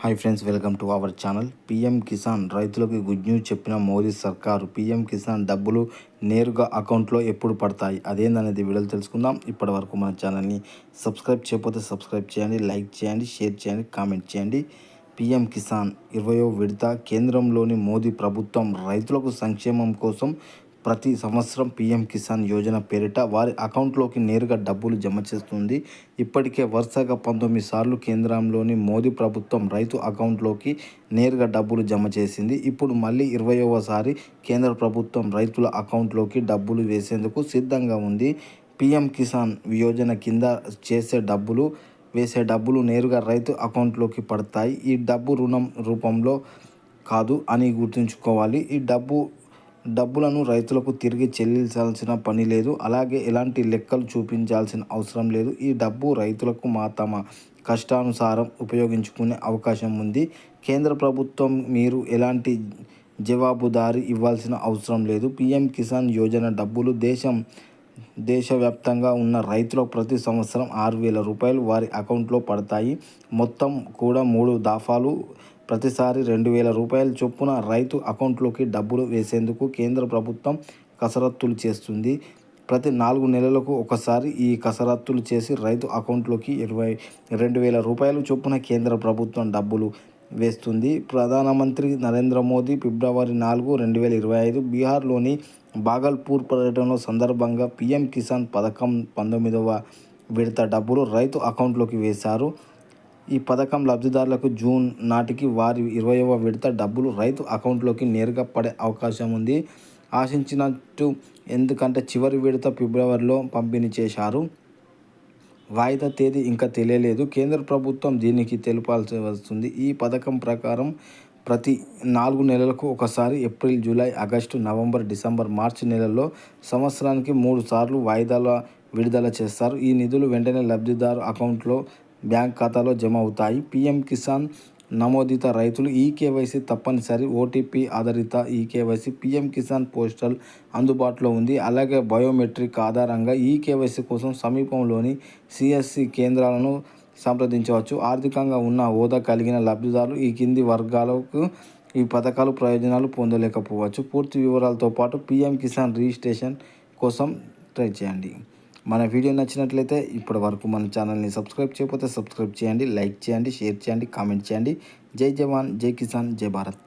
Hi friends welcome to our channel. PM Kisan రైతులకు good news చెప్పిన మోదీ సర్కారు. PM Kisan డబ్బులు నేరుగా అకౌంట్లో ఎప్పుడు పడతాయి? అదేందనేది వీడియోలు తెలుసుకుందాం. ఇప్పటి వరకు మన ఛానల్ని సబ్స్క్రైబ్ చేయకపోతే సబ్స్క్రైబ్ చేయండి లైక్ చేయండి షేర్ చేయండి కామెంట్ చేయండి. పీఎం కిసాన్ ఇరవయో విడత. కేంద్రంలోని మోదీ ప్రభుత్వం రైతులకు సంక్షేమం కోసం ప్రతి సంవత్సరం పీఎం కిసాన్ యోజన పేరిట వారి అకౌంట్లోకి నేరుగా డబ్బులు జమ చేస్తుంది. ఇప్పటికే వరుసగా పంతొమ్మిది సార్లు కేంద్రంలోని మోదీ ప్రభుత్వం రైతు అకౌంట్లోకి నేరుగా డబ్బులు జమ చేసింది. ఇప్పుడు మళ్ళీ ఇరవయవసారి కేంద్ర ప్రభుత్వం రైతుల అకౌంట్లోకి డబ్బులు వేసేందుకు సిద్ధంగా ఉంది. పీఎం కిసాన్ యోజన కింద చేసే డబ్బులు వేసే డబ్బులు నేరుగా రైతు అకౌంట్లోకి పడతాయి. ఈ డబ్బు రుణం రూపంలో కాదు అని గుర్తుంచుకోవాలి. ఈ డబ్బు డబ్బులను రైతులకు తిరిగి చెల్లించాల్సిన పని లేదు. అలాగే ఎలాంటి లెక్కలు చూపించాల్సిన అవసరం లేదు. ఈ డబ్బు రైతులకు మా తమ కష్టానుసారం ఉపయోగించుకునే అవకాశం ఉంది. కేంద్ర ప్రభుత్వం మీరు ఎలాంటి జవాబుదారీ ఇవ్వాల్సిన అవసరం లేదు. పీఎం కిసాన్ యోజన డబ్బులు దేశం దేశవ్యాప్తంగా ఉన్న రైతులకు ప్రతి సంవత్సరం ఆరు వేల రూపాయలు వారి అకౌంట్లో పడతాయి. మొత్తం కూడా మూడు దాఫాలు ప్రతిసారి రెండు వేల రూపాయల చొప్పున రైతు అకౌంట్లోకి డబ్బులు వేసేందుకు కేంద్ర ప్రభుత్వం కసరత్తులు చేస్తుంది. ప్రతి నాలుగు నెలలకు ఒకసారి ఈ కసరత్తులు చేసి రైతు అకౌంట్లోకి ఇరవై రెండు వేల రూపాయలు చొప్పున కేంద్ర ప్రభుత్వం డబ్బులు వేస్తుంది. ప్రధానమంత్రి నరేంద్ర మోదీ ఫిబ్రవరి నాలుగు రెండు వేల ఇరవై ఐదు బీహార్లోని బాగల్పూర్ పర్యటనలో సందర్భంగా పీఎం కిసాన్ పథకం పంతొమ్మిదవ విడత డబ్బులు రైతు అకౌంట్లోకి వేశారు. ఈ పథకం లబ్ధిదారులకు జూన్ నాటికి వారి ఇరవైవ విడత డబ్బులు రైతు అకౌంట్లోకి నేరుగా పడే అవకాశం ఉంది. ఆశించినట్టు ఎందుకంటే చివరి విడత ఫిబ్రవరిలో పంపిణీ చేశారు. వాయిదా తేదీ ఇంకా తెలియలేదు. కేంద్ర ప్రభుత్వం దీనికి తెలిపాల్సి వస్తుంది ఈ పథకం ప్రకారం ప్రతి నాలుగు నెలలకు ఒకసారి April July August November December March నెలల్లో సంవత్సరానికి మూడు సార్లు వాయిదాల విడుదల చేస్తారు. ఈ నిధులు వెంటనే లబ్ధిదారు అకౌంట్లో బ్యాంక్ ఖాతాలో జమ అవుతాయి. పీఎం కిసాన్ నమోదిత రైతులు ఈ కేవైసీ తప్పనిసరి ఓటీపీ ఆధారిత ఈ కేవైసీ పీఎం కిసాన్ పోస్టల్ అందుబాటులో ఉంది. అలాగే బయోమెట్రిక్ ఆధారంగా ఈ కేవైసీ కోసం సమీపంలోని సిఎస్సి కేంద్రాలను సంప్రదించవచ్చు. ఆర్థికంగా ఉన్న హోదా కలిగిన లబ్ధిదారులు ఈ కింది వర్గాలకు ఈ పథకాలు ప్రయోజనాలు పొందలేకపోవచ్చు. పూర్తి వివరాలతో పాటు పీఎం కిసాన్ రిజిస్ట్రేషన్ కోసం ట్రై చేయండి. మన వీడియో నచ్చినట్లయితే ఇప్పటి వరకు మన ఛానల్ని సబ్స్క్రైబ్ చేయకపోతే సబ్స్క్రైబ్ చేయండి లైక్ చేయండి షేర్ చేయండి కామెంట్ చేయండి. జై జవాన్ జై కిసాన్ జై భారత్.